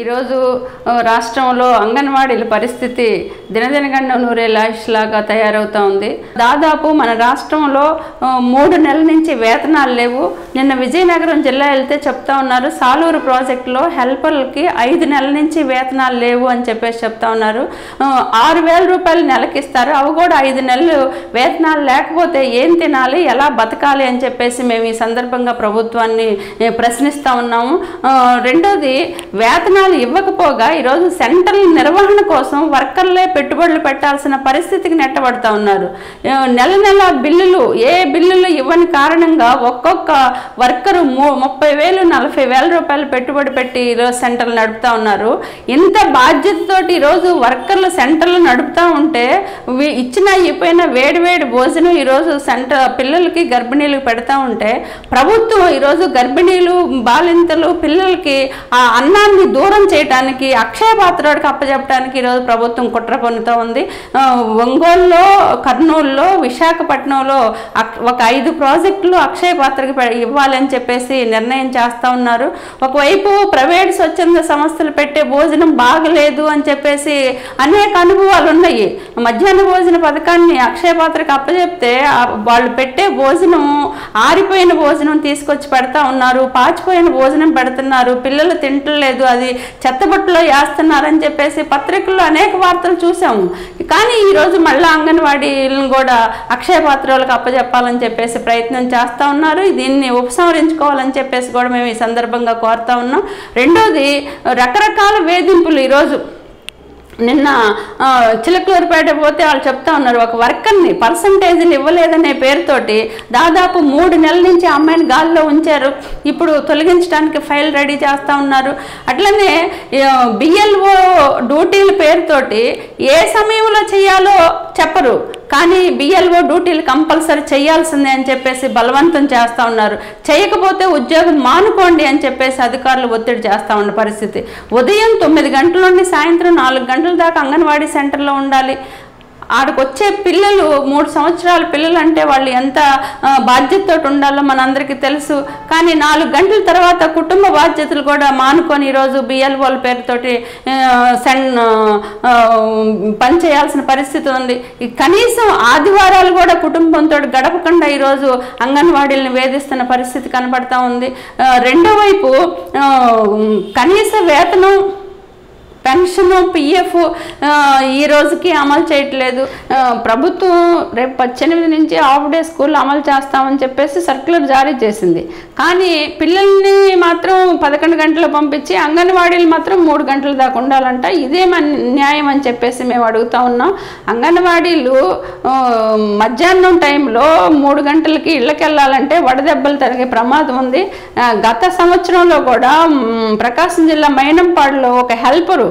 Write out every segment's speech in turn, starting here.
ఈరోజు రాష్ట్రంలో అంగన్వాడీల పరిస్థితి దినదినగండ నూరే లాగా తయారవుతూ ఉంది. దాదాపు మన రాష్ట్రంలో మూడు నెలల నుంచి వేతనాలు లేవు. నిన్న విజయనగరం జిల్లా వెళ్తే చెప్తా ఉన్నారు సాలూరు ప్రాజెక్టులో హెల్పర్లకి ఐదు నెలల నుంచి వేతనాలు లేవు అని చెప్పేసి చెప్తా ఉన్నారు. ఆరు వేల రూపాయలు నెలకి ఇస్తారు. అవి కూడా ఐదు నెలలు వేతనాలు లేకపోతే ఏం తినాలి ఎలా బతకాలి అని చెప్పేసి మేము ఈ సందర్భంగా ప్రభుత్వాన్ని ప్రశ్నిస్తూ ఉన్నాము. రెండోది వేతనాలు ఇవ్వకపోగా ఈరోజు సెంటర్ల నిర్వహణ కోసం వర్కర్లే పెట్టుబడులు పెట్టాల్సిన పరిస్థితికి నెట్టబడతా ఉన్నారు. నెల నెల బిల్లులు ఏ బిల్లులు ఇవ్వని కారణంగా ఒక్కొక్క వర్కరు ముప్పై వేలు నలభై వేల రూపాయలు పెట్టుబడి పెట్టి ఈరోజు సెంటర్లు నడుపుతా ఉన్నారు. ఇంత బాధ్యతతోటి ఈరోజు వర్కర్లు సెంటర్లు నడుపుతా ఉంటే ఇచ్చిన అయిపోయిన వేడి వేడి భోజనం ఈరోజు సెంటర్ పిల్లలకి గర్భిణీలకు పెడతా ఉంటే ప్రభుత్వం ఈరోజు గర్భిణీలు బాలింతలు పిల్లలకి ఆ అన్నాన్ని దూరం చేయడానికి అక్షయ పాత్రడికి అప్పచెప్పడానికి ఈరోజు ప్రభుత్వం కుట్ర పన్నుతూ ఉంది. ఒంగోలులో కర్నూలులో విశాఖపట్నంలో ఒక ఐదు ప్రాజెక్టులు అక్షయ పాత్రకి ఇవ్వాలని చెప్పేసి నిర్ణయం చేస్తూ ఉన్నారు. ఒకవైపు ప్రైవేట్ స్వచ్ఛంద సంస్థలు పెట్టే భోజనం బాగలేదు అని చెప్పేసి అనేక అనుభవాలు ఉన్నాయి. మధ్యాహ్న భోజన పథకాన్ని అక్షయ పాత్రకి అప్పచెప్తే వాళ్ళు పెట్టే భోజనం ఆరిపోయిన భోజనం తీసుకొచ్చి పెడతా ఉన్నారు. పాచిపోయిన భోజనం పెడుతున్నారు. పిల్లలు తింటలేదు. అది చెత్తబుట్టలో వేస్తున్నారని చెప్పేసి పత్రికల్లో అనేక వార్తలు చూసాము కానీ ఈరోజు మళ్ళీ అంగన్వాడీలను కూడా అక్షయ పాత్రలకు అప్పచెప్పాలని చెప్పేసి ప్రయత్నం చేస్తూ ఉన్నారు. దీన్ని ఉపసంహరించుకోవాలని చెప్పేసి కూడా మేము ఈ సందర్భంగా కోరుతా ఉన్నాం. రెండోది రకరకాల వేధింపులు ఈరోజు నిన్న ఆ, చిలకలూరుపేట పోతే వాళ్ళు చెప్తా ఉన్నారు ఒక వర్కర్ని పర్సంటేజీలు ఇవ్వలేదనే పేరుతోటి దాదాపు మూడు నెలల నుంచి అమ్మాయిని గాల్లో ఉంచారు. ఇప్పుడు తొలగించడానికి ఫైల్ రెడీ చేస్తూ ఉన్నారు. అట్లనే బిఎల్ఓ డ్యూటీల పేరుతోటి ఏ సమయంలో చేయాలో చెప్పరు. కానీ బిఎల్ఓ డ్యూటీలు కంపల్సరీ చేయాల్సిందే అని చెప్పేసి బలవంతం చేస్తూ ఉన్నారు. చేయకపోతే ఉద్యోగం మానుకోండి అని చెప్పేసి అధికారులు ఒత్తిడి చేస్తూ ఉన్న పరిస్థితి. ఉదయం తొమ్మిది గంటల నుండి సాయంత్రం నాలుగు గంటల దాకా అంగన్వాడీ సెంటర్లో ఉండాలి. ఆడికి వచ్చే పిల్లలు మూడు సంవత్సరాల పిల్లలు అంటే వాళ్ళు ఎంత బాధ్యతతో ఉండాలో మనందరికీ తెలుసు. కానీ నాలుగు గంటల తర్వాత కుటుంబ బాధ్యతలు కూడా మానుకొని ఈరోజు బిఎల్ఓల పేరుతోటి సెన్ పనిచేయాల్సిన పని చేయాల్సిన పరిస్థితి ఉంది. ఈ కనీసం ఆదివారాలు కూడా కుటుంబంతో గడపకుండా ఈరోజు అంగన్వాడీలను వేధిస్తున్న పరిస్థితి కనబడతా ఉంది. రెండో వైపు కనీస వేతనం పెన్షన్ పిఎఫ్ ఈ రోజుకి అమలు చేయట్లేదు. ప్రభుత్వం రేపు పద్దెనిమిది నుంచి హాఫ్ డే స్కూల్ అమలు చేస్తామని చెప్పేసి సర్క్యులర్ జారీ చేసింది. కానీ పిల్లల్ని మాత్రం పదకొండు గంటలు పంపించి అంగన్వాడీలు మాత్రం మూడు గంటల దాకా ఉండాలంట. ఇదే న్యాయం అని చెప్పేసి మేము అడుగుతా ఉన్నాం. అంగన్వాడీలు మధ్యాహ్నం టైంలో మూడు గంటలకి ఇళ్ళకి వెళ్ళాలంటే వడదెబ్బలు తరిగే ప్రమాదం ఉంది. గత సంవత్సరంలో కూడా ప్రకాశం జిల్లా మైనంపాడులో ఒక హెల్పరు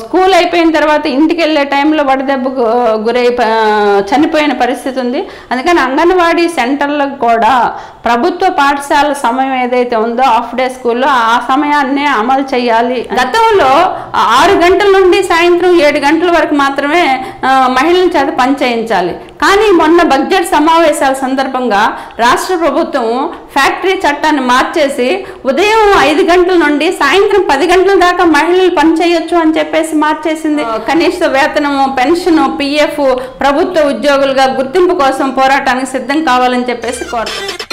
స్కూల్ అయిపోయిన తర్వాత ఇంటికి వెళ్ళే టైంలో వడదెబ్బకు గురై చనిపోయిన పరిస్థితి ఉంది. అందుకని అంగన్వాడీ సెంటర్లకు కూడా ప్రభుత్వ పాఠశాల సమయం ఏదైతే ఉందో హాఫ్ డే స్కూల్లో ఆ సమయాన్నే అమలు చేయాలి. గతంలో ఆరు గంటల నుండి సాయంత్రం ఏడు గంటల వరకు మాత్రమే మహిళల చేత పనిచేయించాలి కానీ మొన్న బడ్జెట్ సమావేశాల సందర్భంగా రాష్ట్ర ప్రభుత్వం ఫ్యాక్టరీ చట్టాన్ని మార్చేసి ఉదయం ఐదు గంటల నుండి సాయంత్రం పది గంటల దాకా మహిళలు పనిచేయొచ్చు అని చెప్పేసి మార్చేసింది. కనీస వేతనము పెన్షన్ పిఎఫ్ ప్రభుత్వ ఉద్యోగులుగా గుర్తింపు కోసం పోరాటానికి సిద్ధం కావాలని చెప్పేసి కోరుతున్నాం